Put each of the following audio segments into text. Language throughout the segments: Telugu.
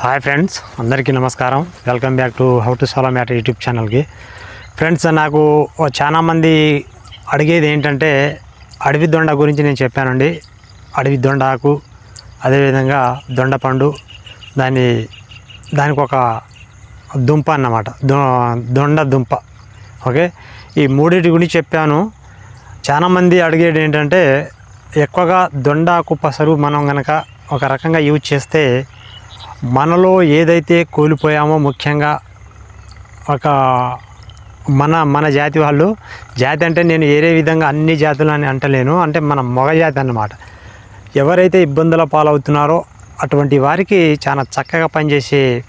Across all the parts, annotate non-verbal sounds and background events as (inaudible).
హాయ్ ఫ్రెండ్స్ అందరికీ నమస్కారం. Welcome back to how to solo matter YouTube ఛానల్కి. ఫ్రెండ్స్ నాకు చాలామంది అడిగేది ఏంటంటే అడవి దొండ గురించి నేను చెప్పానండి. అడవి దొండ ఆకు అదేవిధంగా దొండ పండు దాని దానికి ఒక దుంప అన్నమాట. దొ- దొండ దుంప. ఓకే? ఈ మూడింటి గురించి చెప్పాను. చాలామంది అడిగేది ఏంటంటే ఎక్కువగా దొండాకు పసరు మనం కనుక ఒక రకంగా యూజ్ చేస్తే మనలో ఏదైతే కోల్పోయామో ముఖ్యంగా ఒక మన మన జాతి వాళ్ళు జాతి అంటే నేను ఏరే విధంగా అన్ని జాతులు అని అంటలేను అంటే మన మగ జాతి అన్నమాట. ఎవరైతే ఇబ్బందుల పాలవుతున్నారో అటువంటి వారికి చాలా చక్కగా పనిచేసే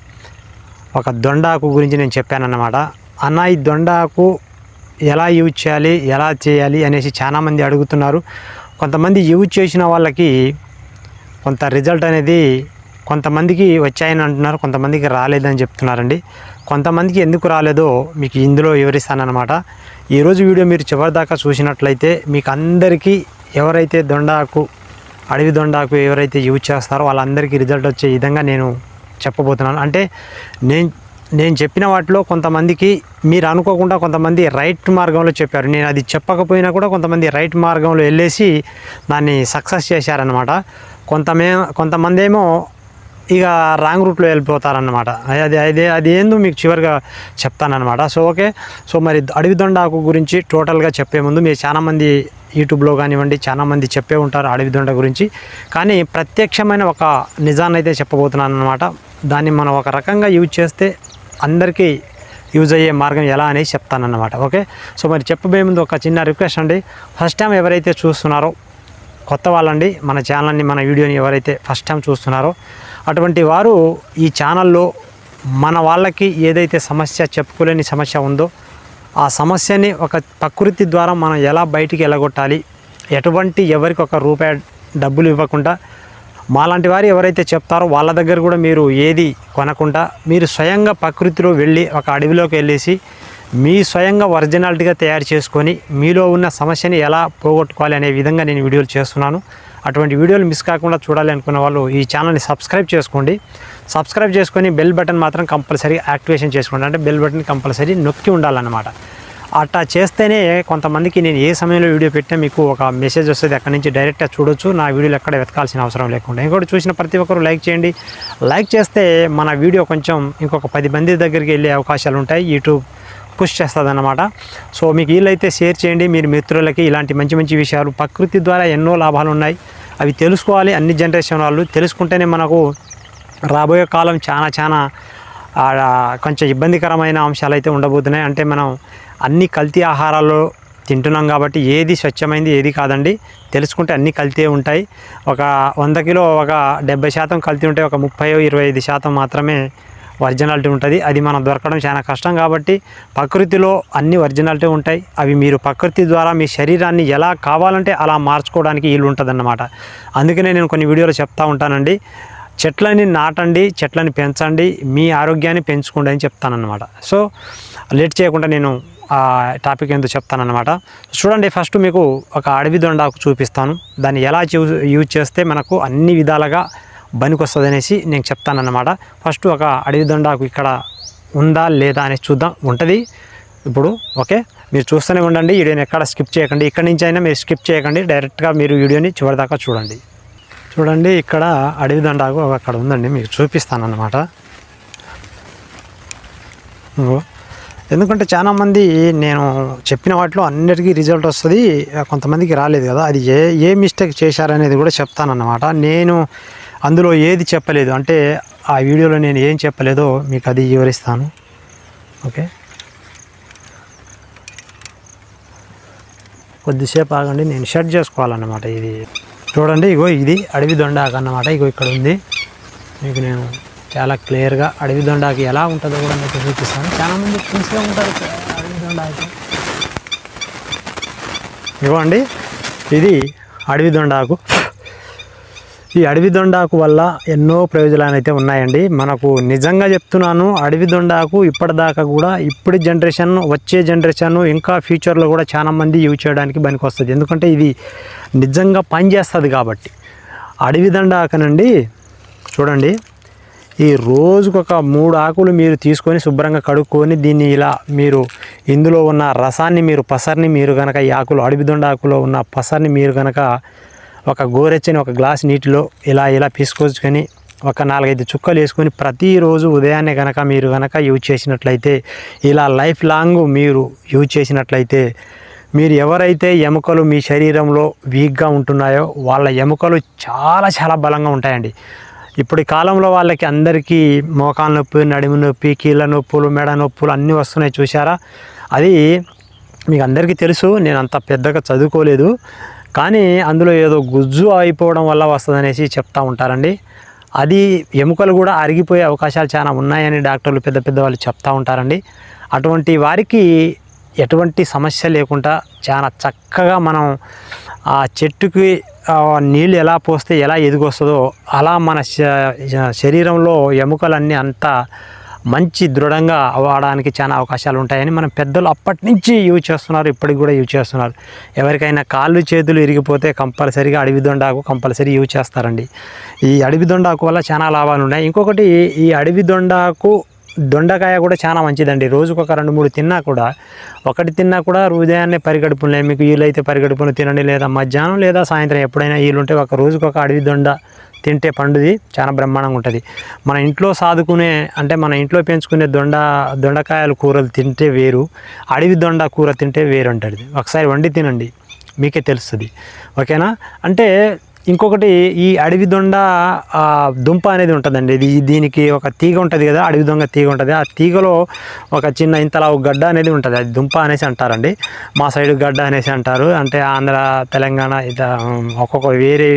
ఒక దొండాకు గురించి నేను చెప్పానన్నమాట. అన్న ఈ దొండాకు ఎలా యూజ్ చేయాలి ఎలా చేయాలి అనేసి చాలామంది అడుగుతున్నారు. కొంతమంది యూజ్ చేసిన వాళ్ళకి కొంత రిజల్ట్ అనేది కొంతమందికి వచ్చాయని అంటున్నారు కొంతమందికి రాలేదని చెప్తున్నారండి. కొంతమందికి ఎందుకు రాలేదో మీకు ఇందులో వివరిస్తానమాట ఈరోజు వీడియో మీరు చివరిదాకా చూసినట్లయితే మీకు అందరికీ ఎవరైతే దొండాకు అడవి దొండాకు ఎవరైతే యూజ్ చేస్తారో వాళ్ళందరికీ రిజల్ట్ వచ్చే విధంగా నేను చెప్పబోతున్నాను. అంటే నేను నేను చెప్పిన వాటిలో కొంతమందికి మీరు అనుకోకుండా కొంతమంది రైట్ మార్గంలో చెప్పారు. నేను అది చెప్పకపోయినా కూడా కొంతమంది రైట్ మార్గంలో వెళ్ళేసి దాన్ని సక్సెస్ చేశారనమాట కొంతమే కొంతమంది ఏమో ఇక రాంగ్ రూట్లో వెళ్ళిపోతారన్నమాట. అది అదే అది ఏందో మీకు చివరిగా చెప్తానన్నమాట. So okay. సో మరి అడవి దొండాకు గురించి టోటల్గా చెప్పే ముందు మీరు చాలామంది యూట్యూబ్లో కానివ్వండి చాలామంది చెప్పే ఉంటారు అడవి దొండ గురించి. కానీ ప్రత్యక్షమైన ఒక నిజాన్ని అయితే చెప్పబోతున్నాను అనమాట దాన్ని మనం ఒక రకంగా యూజ్ చేస్తే అందరికీ యూజ్ అయ్యే మార్గం ఎలా అనేది చెప్తానన్నమాట. ఓకే. సో మరి చెప్పబోయే ముందు ఒక చిన్న రిక్వెస్ట్ అండి. ఫస్ట్ టైం ఎవరైతే చూస్తున్నారో కొత్త వాళ్ళండి. మన ఛానల్ని మన వీడియోని ఎవరైతే ఫస్ట్ టైం చూస్తున్నారో అటువంటి వారు ఈ ఛానల్లో మన వాళ్ళకి ఏదైతే సమస్య చెప్పుకోలేని సమస్య ఉందో ఆ సమస్యని ఒక ప్రకృతి ద్వారా మనం ఎలా బయటికి వెళ్ళగొట్టాలి ఎటువంటి ఎవరికి ఒక రూపాయి డబ్బులు ఇవ్వకుండా మాలాంటి వారు ఎవరైతే చెప్తారో వాళ్ళ దగ్గర కూడా మీరు ఏది కొనకుండా మీరు స్వయంగా ప్రకృతిలో వెళ్ళి ఒక అడవిలోకి వెళ్ళేసి మీ స్వయంగా ఒరిజినాలిటీగా తయారు చేసుకొని మీలో ఉన్న సమస్యని ఎలా పోగొట్టుకోవాలి అనే విధంగా నేను వీడియోలు చేస్తున్నాను. అటువంటి వీడియోలు మిస్ కాకుండా చూడాలి అనుకున్న వాళ్ళు ఈ ఛానల్ని సబ్స్క్రైబ్ చేసుకోండి. సబ్స్క్రైబ్ చేసుకొని బెల్ బటన్ మాత్రం కంపల్సరీ యాక్టివేషన్ చేసుకోండి. అంటే బెల్ బటన్ కంపల్సరీ నొక్కి ఉండాలన్నమాట. అట్లా చేస్తేనే కొంతమందికి నేను ఏ సమయంలో వీడియో పెట్టినా మీకు ఒక మెసేజ్ వస్తుంది. అక్కడి నుంచి డైరెక్ట్గా చూడొచ్చు. నా వీడియోలు ఎక్కడ వెతకాల్సిన అవసరం లేకుండా. ఇంకోటి చూసిన ప్రతి ఒక్కరు లైక్ చేయండి. లైక్ చేస్తే మన వీడియో కొంచెం ఇంకొక పది మంది దగ్గరికి వెళ్ళే అవకాశాలు ఉంటాయి. యూట్యూబ్ పుష్ చేస్తుంది అనమాట సో మీకు వీళ్ళైతే షేర్ చేయండి. మీరు మిత్రులకి ఇలాంటి మంచి మంచి విషయాలు ప్రకృతి ద్వారా ఎన్నో లాభాలు ఉన్నాయి అవి తెలుసుకోవాలి. అన్ని జనరేషన్ వాళ్ళు తెలుసుకుంటేనే మనకు రాబోయే కాలం చాలా చాలా కొంచెం ఇబ్బందికరమైన అంశాలు అయితే ఉండబోతున్నాయి. అంటే మనం అన్ని కల్తీ ఆహారాల్లో తింటున్నాం కాబట్టి ఏది స్వచ్ఛమైంది ఏది కాదండి. తెలుసుకుంటే అన్ని కల్తీ ఉంటాయి. ఒక వంద కిలో ఒక డెబ్బై శాతం కల్తీ ఉంటే ఒక ముప్పై ఇరవై ఐదు శాతం మాత్రమే ఒరిజినాలిటీ ఉంటుంది. అది మనం దొరకడం చాలా కష్టం కాబట్టి ప్రకృతిలో అన్ని ఒరిజినాలిటీ ఉంటాయి. అవి మీరు ప్రకృతి ద్వారా మీ శరీరాన్ని ఎలా కావాలంటే అలా మార్చుకోవడానికి వీలు ఉంటుందన్నమాట. అందుకనే నేను కొన్ని వీడియోలు చెప్తా ఉంటానండి. చెట్లని నాటండి చెట్లని పెంచండి మీ ఆరోగ్యాన్ని పెంచుకోండి అని చెప్తానన్నమాట. సో లేట్ చేయకుండా నేను ఆ టాపిక్ ఎందుకు చెప్తానమాట చూడండి ఫస్ట్ మీకు ఒక అడవి దొండాకు చూపిస్తాను. దాన్ని ఎలా యూజ్ యూజ్ చేస్తే మనకు అన్ని విధాలుగా బనికొస్తుంది అనేసి నేను చెప్తానన్నమాట. ఫస్ట్ ఒక అడవి దొండాకు ఇక్కడ ఉందా లేదా అనేసి చూద్దాం. ఉంటుంది. ఇప్పుడు ఓకే. మీరు చూస్తూనే ఉండండి. వీడియోని ఎక్కడ స్కిప్ చేయకండి. ఇక్కడి నుంచి అయినా మీరు స్కిప్ చేయకండి. డైరెక్ట్గా మీరు వీడియోని చివరిదాకా చూడండి. చూడండి. ఇక్కడ అడవి దండాకు అక్కడ ఉందండి. మీకు చూపిస్తాను అన్నమాట ఎందుకంటే చాలామంది నేను చెప్పిన వాటిలో అన్నిటికీ రిజల్ట్ వస్తుంది. కొంతమందికి రాలేదు కదా. అది ఏ ఏ మిస్టేక్ చేశారనేది కూడా చెప్తానన్నమాట. నేను అందులో ఏది చెప్పలేదు. అంటే ఆ వీడియోలో నేను ఏం చెప్పలేదో మీకు అది వివరిస్తాను. ఓకే? కొద్దిసేపు ఆగండి నేను షట్ చేసుకోవాలన్నమాట ఇది. చూడండి ఇగో ఇది అడవి దొండాకు అన్నమాట. ఇగో ఇక్కడ ఉంది. మీకు నేను చాలా క్లియర్గా అడవి దొండాకి ఎలా ఉంటుందో కూడా మీకు చూపిస్తాను. చాలామంది చూసే ఉంటారు అడవి దొండాకి. ఇవ్వండి. ఇది అడవి దొండాకు ఈ అడవి దొండాకు వల్ల ఎన్నో ప్రయోజనాలు అయితే ఉన్నాయండి. మనకు నిజంగా చెప్తున్నాను అడవి దొండాకు ఇప్పటిదాకా కూడా ఇప్పటి జనరేషన్ వచ్చే జనరేషన్ ఇంకా ఫ్యూచర్లో కూడా చాలా మంది యూజ్ చేయడానికి పనికి వస్తుంది. ఎందుకంటే ఇది నిజంగా పనిచేస్తుంది కాబట్టి. అడవి దండాకనండి చూడండి. ఈ రోజుకొక మూడు ఆకులు మీరు తీసుకొని శుభ్రంగా కడుక్కొని దీన్ని ఇలా మీరు ఇందులో ఉన్న రసాన్ని మీరు పసర్ని మీరు కనుక ఈ ఆకులు అడవి దొండ ఆకులో ఉన్న పసర్ని మీరు కనుక ఒక గోరెచ్చని ఒక గ్లాస్ నీటిలో ఇలా ఇలా పీసుకొచ్చుకొని ఒక నాలుగైదు చుక్కలు వేసుకొని ప్రతిరోజు ఉదయాన్నే కనుక మీరు కనుక యూజ్ చేసినట్లయితే ఇలా లైఫ్ లాంగ్ మీరు యూజ్ చేసినట్లయితే మీరు ఎవరైతే ఎముకలు మీ శరీరంలో వీక్గా ఉంటున్నాయో వాళ్ళ ఎముకలు చాలా చాలా బలంగా ఉంటాయండి. ఇప్పుడు కాలంలో వాళ్ళకి అందరికీ మోకాల నొప్పి నడుము నొప్పి కీళ్ళ నొప్పులు మెడ నొప్పులు అన్నీ వస్తున్నాయి చూసారా అది మీకు అందరికీ తెలుసు నేను అంత పెద్దగా చదువుకోలేదు. కానీ అందులో ఏదో గుజ్జు అయిపోవడం వల్ల వస్తుందనేసి చెప్తూ ఉంటారండి. అది ఎముకలు కూడా అరిగిపోయే అవకాశాలు చాలా ఉన్నాయని డాక్టర్లు పెద్ద పెద్ద వాళ్ళు చెప్తూ ఉంటారండి. అటువంటి వారికి ఎటువంటి సమస్య లేకుండా చాలా చక్కగా మనం ఆ చెట్టుకి నీళ్ళు ఎలా పోస్తే ఎలా ఎదిగొస్తుందో అలా మన శ- శరీరంలో ఎముకలన్నీ అంతా మంచి దృఢంగా అవ్వడానికి చాలా అవకాశాలు ఉంటాయని మనం పెద్దలు అప్పటి నుంచి యూజ్ చేస్తున్నారు ఇప్పటికి కూడా యూజ్ చేస్తున్నారు. ఎవరికైనా కాళ్ళు చేతులు ఇరిగిపోతే కంపల్సరీగా అడవి దొండాకు కంపల్సరీ యూజ్ చేస్తారండి. ఈ అడవి దొండాకు వల్ల చాలా లాభాలు ఉన్నాయి ఇంకొకటి ఈ అడవి దొండాకు దొండకాయ కూడా చాలా మంచిదండి. రోజుకు ఒక రెండు మూడు తిన్నా కూడా ఒకటి తిన్నా కూడా ఉదయాన్నే పరిగడుపులే మీకు వీలైతే పరిగడుపులు తినండి లేదా మధ్యాహ్నం లేదా సాయంత్రం ఎప్పుడైనా వీలుంటే ఒక రోజుకు ఒక అడవి దొండ తింటే పండుది చాలా బ్రహ్మాండంగా ఉంటుంది. మన ఇంట్లో సాదుకునే అంటే మన ఇంట్లో పెంచుకునే దొండ దొండకాయల కూరలు తింటే వేరు అడవి దొండ కూర తింటే వేరు ఉంటుంది ఒకసారి వండి తినండి మీకే తెలుస్తుంది. ఓకేనా? అంటే ఇంకొకటి ఈ అడవి దొండ దుంప అనేది ఉంటుందండి. ఇది దీనికి ఒక తీగ ఉంటుంది కదా అడవి దొంగ తీగ ఉంటుంది. ఆ తీగలో ఒక చిన్న ఇంతలా ఒక గడ్డ అనేది ఉంటుంది. అది దుంప అనేసి అంటారండి. మా సైడ్ గడ్డ అనేసి అంటారు. అంటే ఆంధ్ర తెలంగాణ ఇద ఒక్కొక్క వేరే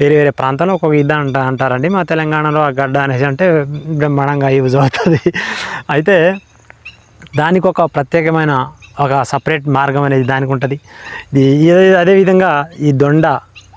వేరే వేరే ప్రాంతంలో ఒక్కొక్క ఇది అంట అంటారండి. మా తెలంగాణలో ఆ గడ్డ అనేసి అంటే బ్రహ్మాండంగా యూజ్ అవుతుంది. అయితే దానికి ఒక ప్రత్యేకమైన ఒక సపరేట్ మార్గం అనేది దానికి ఉంటుంది. ఇది అదేవిధంగా ఈ దొండ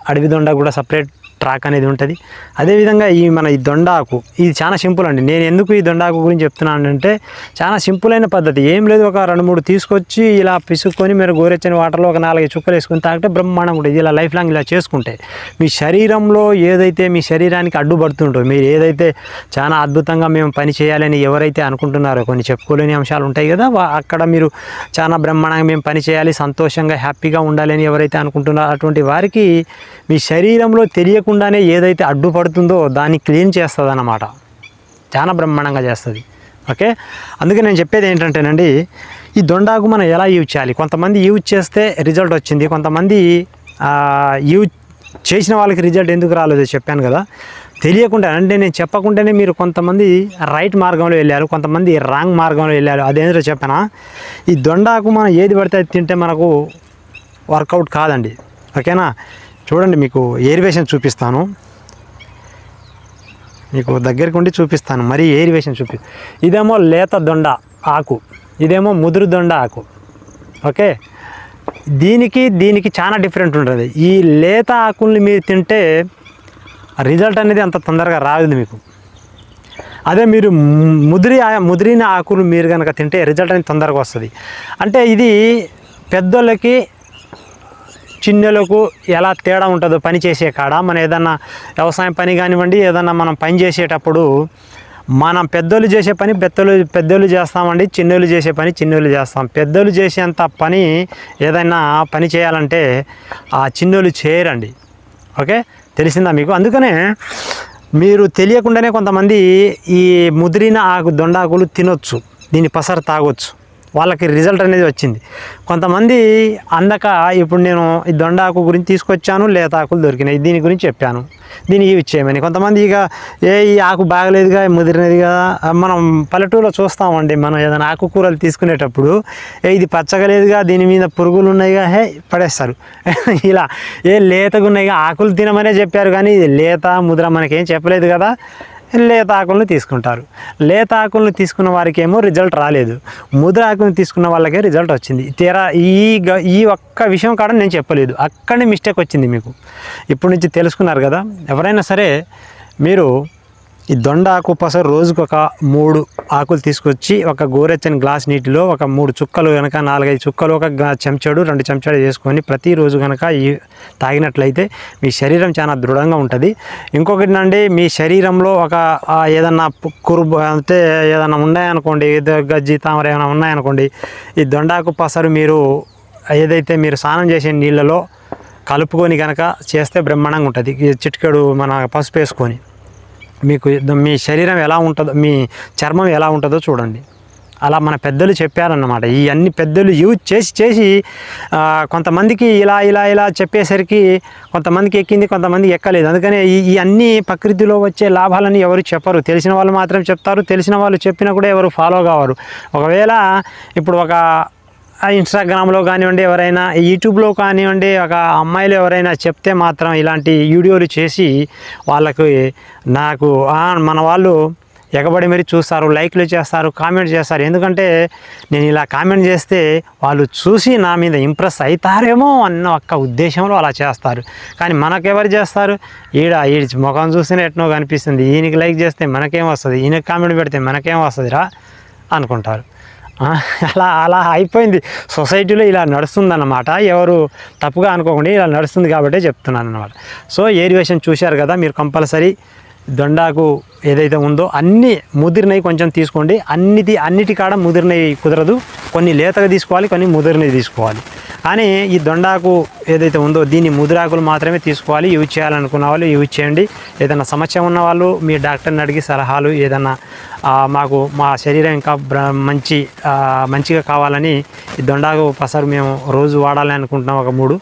అడవి దొండ కూడా సపరేట్ ట్రాక్ అనేది ఉంటుంది. అదేవిధంగా ఈ మన ఈ దొండాకు ఇది చాలా సింపుల్ అండి. నేను ఎందుకు ఈ దొండాకు గురించి చెప్తున్నాను అంటే చాలా సింపుల్ అయిన పద్ధతి. ఏం లేదు ఒక రెండు మూడు తీసుకొచ్చి ఇలా పిసుక్కొని మీరు గోరెచ్చని వాటర్లో ఒక నాలుగు చుక్కలు వేసుకుని తాగితే బ్రహ్మాండం ఉంటుంది. ఇలా లైఫ్ లాంగ్ ఇలా చేసుకుంటే. మీ శరీరంలో ఏదైతే మీ శరీరానికి అడ్డుపడుతుంటో మీరు ఏదైతే చాలా అద్భుతంగా మేము పని చేయాలని ఎవరైతే అనుకుంటున్నారో కొన్ని చెప్పుకోలేని అంశాలు ఉంటాయి కదా అక్కడ మీరు చాలా బ్రహ్మాండంగా మేము పని చేయాలి సంతోషంగా హ్యాపీగా ఉండాలని ఎవరైతే అనుకుంటున్నారో అటువంటి వారికి మీ శరీరంలో తెలియకుండా తెలియకుండానే ఏదైతే అడ్డుపడుతుందో దాన్ని క్లీన్ చేస్తుంది అన్నమాట చాలా బ్రహ్మాండంగా చేస్తుంది. ఓకే? అందుకే నేను చెప్పేది ఏంటంటేనండి ఈ దొండాకు మనం ఎలా యూజ్ చేయాలి? కొంతమంది యూజ్ చేస్తే రిజల్ట్ వచ్చింది. కొంతమంది యూజ్ చేసిన వాళ్ళకి రిజల్ట్ ఎందుకు రాలేదో చెప్పాను కదా. తెలియకుండా అంటే నేను చెప్పకుండానే మీరు కొంతమంది రైట్ మార్గంలో వెళ్ళారు కొంతమంది రాంగ్ మార్గంలో వెళ్ళారు. అదేంటో చెప్పానా? ఈ దొండాకు మనం ఏది పడితే అది తింటే మనకు వర్కౌట్ కాదండి. ఓకేనా? చూడండి మీకు ఏరివేషన్ చూపిస్తాను. మీకు దగ్గరికి ఉండి చూపిస్తాను మరీ ఏరివేషన్ చూపి ఇదేమో లేత దొండ ఆకు ఇదేమో ముదురు దొండ ఆకు ఓకే? దీనికి దీనికి చాలా డిఫరెంట్ ఉంటుంది. ఈ లేత ఆకుల్ని మీరు తింటే రిజల్ట్ అనేది అంత తొందరగా రాదు మీకు. అదే మీరు ముదిరి ముదిరిన ఆకులు మీరు కనుక తింటే రిజల్ట్ అనేది తొందరగా వస్తుంది. అంటే ఇది పెద్దోళ్ళకి చిన్నెలకు ఎలా తేడా ఉంటుందో పని చేసే కాడ మన ఏదన్నా వ్యవసాయం పని కానివ్వండి ఏదన్నా మనం పని చేసేటప్పుడు మనం పెద్దోళ్ళు చేసే పని పెద్దలు పెద్దోళ్ళు చేస్తామండి చిన్నోళ్ళు చేసే పని చిన్నోళ్ళు చేస్తాం. పెద్దోళ్ళు చేసేంత పని ఏదైనా పని చేయాలంటే ఆ చిన్నోళ్ళు చేయరండి. ఓకే? తెలిసిందా మీకు? అందుకనే మీరు తెలియకుండానే కొంతమంది ఈ ముదిరిన ఆకు దొండాకులు తినొచ్చు. దీని పసరు తాగొచ్చు. వాళ్ళకి రిజల్ట్ అనేది వచ్చింది. కొంతమంది అందక ఇప్పుడు నేను ఈ దొండాకు గురించి తీసుకొచ్చాను లేత ఆకులు దొరికినాయి. దీని గురించి చెప్పాను. దీన్ని ఇవి చేయమని కొంతమంది ఇక ఏ ఈ ఆకు బాగలేదుగా ముదిరినదిగా మనం పల్లెటూరులో చూస్తామండి. మనం ఏదైనా ఆకుకూరలు తీసుకునేటప్పుడు ఏ ఇది పచ్చగా లేదుగా దీని మీద పురుగులు ఉన్నాయిగా హే పడేస్తారు. (laughs) ఇలా ఏ లేతగా ఉన్నాయిగా ఆకులు తినమనే చెప్పారు కానీ ఇది లేత ముద్ర మనకేం చెప్పలేదు కదా. లేత ఆకులను తీసుకుంటారు. లేత ఆకులను తీసుకున్న వారికి ఏమో రిజల్ట్ రాలేదు. ముద్ర ఆకులను తీసుకున్న వాళ్ళకే రిజల్ట్ వచ్చింది. తీరా ఈ గ- ఈ ఒక్క విషయం కాడ నేను చెప్పలేదు. అక్కడనే మిస్టేక్ వచ్చింది మీకు. ఇప్పటి నుంచి తెలుసుకున్నారు కదా. ఎవరైనా సరే మీరు ఈ దొండ ఆకు పసరు రోజుకు ఒక మూడు ఆకులు తీసుకొచ్చి ఒక గోరెచ్చని గ్లాస్ నీటిలో ఒక మూడు చుక్కలు కనుక నాలుగైదు చుక్కలు ఒక చెంచాడు రెండు చెంచాడు వేసుకొని ప్రతిరోజు కనుక ఈ తాగినట్లయితే మీ శరీరం చాలా దృఢంగా ఉంటుంది. ఇంకొకటి నండి మీ శరీరంలో ఒక ఏదన్నా కురుబు అంటే ఏదన్నా ఉన్నాయనుకోండి గజ్జి తామర ఏమైనా ఉన్నాయనుకోండి ఈ దొండాకు పసరు మీరు ఏదైతే మీరు స్నానం చేసే నీళ్ళలో కలుపుకొని కనుక చేస్తే బ్రహ్మాండంగా ఉంటుంది. ఈ చిటికెడు మన పసుపు వేసుకొని. మీకు మీ శరీరం ఎలా ఉంటుందో మీ చర్మం ఎలా ఉంటుందో చూడండి. అలా మన పెద్దలు చెప్పారన్నమాట. ఈ అన్ని పెద్దలు యూజ్ చేసి చేసి కొంతమందికి ఇలా ఇలా ఇలా చెప్పేసరికి కొంతమందికి ఎక్కింది కొంతమందికి ఎక్కలేదు. అందుకనే ఈ ఈ అన్ని ప్రకృతిలో వచ్చే లాభాలని ఎవరు చెప్పరు. తెలిసిన వాళ్ళు మాత్రం చెప్తారు తెలిసిన వాళ్ళు చెప్పినా కూడా ఎవరు ఫాలో కావరు. ఒకవేళ ఇప్పుడు ఒక ఇన్స్టాగ్రామ్లో కానివ్వండి ఎవరైనా యూట్యూబ్లో కానివ్వండి ఒక అమ్మాయిలు ఎవరైనా చెప్తే మాత్రం ఇలాంటి వీడియోలు చేసి వాళ్ళకి నాకు మన వాళ్ళు ఎగబడి మరి చూస్తారు లైక్లు చేస్తారు కామెంట్ చేస్తారు. ఎందుకంటే నేను ఇలా కామెంట్ చేస్తే వాళ్ళు చూసి నా మీద ఇంప్రెస్ అవుతారేమో అన్న ఒక్క ఉద్దేశంలో అలా చేస్తారు. కానీ మనకెవరు చేస్తారు? ఈడ ఈ ముఖం చూస్తేనే ఎట్నో కనిపిస్తుంది. ఈయనకి లైక్ చేస్తే మనకేం వస్తుంది? ఈయనకి కామెంట్ పెడితే మనకేం వస్తుందిరా అనుకుంటారు. అలా అలా అయిపోయింది. సొసైటీలో ఇలా నడుస్తుందన్నమాట. ఎవరు తప్పుగా అనుకోకుండా ఇలా నడుస్తుంది కాబట్టి చెప్తున్నాను అనమాట సో ఏరివేషన్ చూశారు కదా మీరు కంపల్సరీ దొండాకు ఏదైతే ఉందో అన్ని ముదిరినవి కొంచెం తీసుకోండి. అన్నిటి అన్నిటి కాడ ముదిరినవి కుదరదు. కొన్ని లేతగా తీసుకోవాలి కొన్ని ముదిరినవి తీసుకోవాలి. కానీ ఈ దొండాకు ఏదైతే ఉందో దీన్ని ముదిరాకులు మాత్రమే తీసుకోవాలి. యూజ్ చేయాలనుకున్న వాళ్ళు యూజ్ చేయండి. ఏదైనా సమస్య ఉన్న వాళ్ళు మీ డాక్టర్ని అడిగి సలహాలు ఏదైనా మాకు మా శరీరం ఇంకా మంచి మంచిగా కావాలని ఈ దొండాకు పసరు మేము రోజు వాడాలి అనుకుంటున్నాం ఒక మూడు.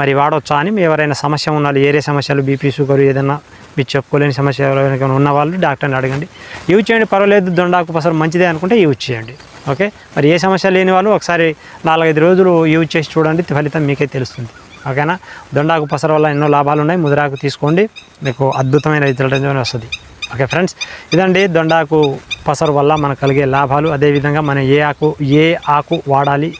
మరి వాడొచ్చా అని ఎవరైనా సమస్య ఉన్న వాళ్ళు ఏరే సమస్యలు బీపీ షుగర్ ఏదైనా మీరు చెప్పుకోలేని సమస్య ఎవరైనా ఉన్న వాళ్ళు డాక్టర్ని అడగండి. యూజ్ చేయండి పర్వాలేదు దొండాకు పసరు మంచిదే అనుకుంటే యూజ్ చేయండి. ఓకే? మరి ఏ సమస్య లేని వాళ్ళు ఒకసారి నాలుగైదు రోజులు యూజ్ చేసి చూడండి ఫలితం మీకే తెలుస్తుంది. ఓకేనా? దొండాకు పసరు వల్ల ఎన్నో లాభాలు ఉన్నాయి ముదిరాకు తీసుకోండి. మీకు అద్భుతమైన రిజల్ట్ వస్తుంది. Okay friends? ఇదండి దొండాకు పసరు వల్ల మనకు కలిగే లాభాలు. అదేవిధంగా మనం ఏ ఆకు ఏ ఆకు వాడాలి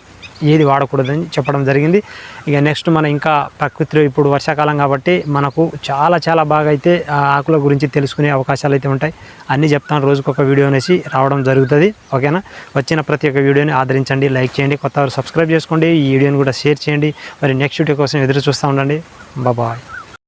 ఏది వాడకూడదని చెప్పడం జరిగింది. ఇక నెక్స్ట్ మనం ఇంకా ప్రకృతిలో ఇప్పుడు వర్షాకాలం కాబట్టి మనకు చాలా చాలా బాగా అయితే ఆ ఆకుల గురించి తెలుసుకునే అవకాశాలు అయితే ఉంటాయి. అన్నీ చెప్తాను రోజుకొక వీడియో అనేసి రావడం జరుగుతుంది. ఓకేనా? వచ్చిన ప్రతి ఒక్క వీడియోని ఆదరించండి లైక్ చేయండి కొత్త వారు సబ్స్క్రైబ్ చేసుకోండి ఈ వీడియోని కూడా షేర్ చేయండి. మరి నెక్స్ట్ వీడియో కోసం ఎదురు చూస్తూ ఉండండి. బాయ్.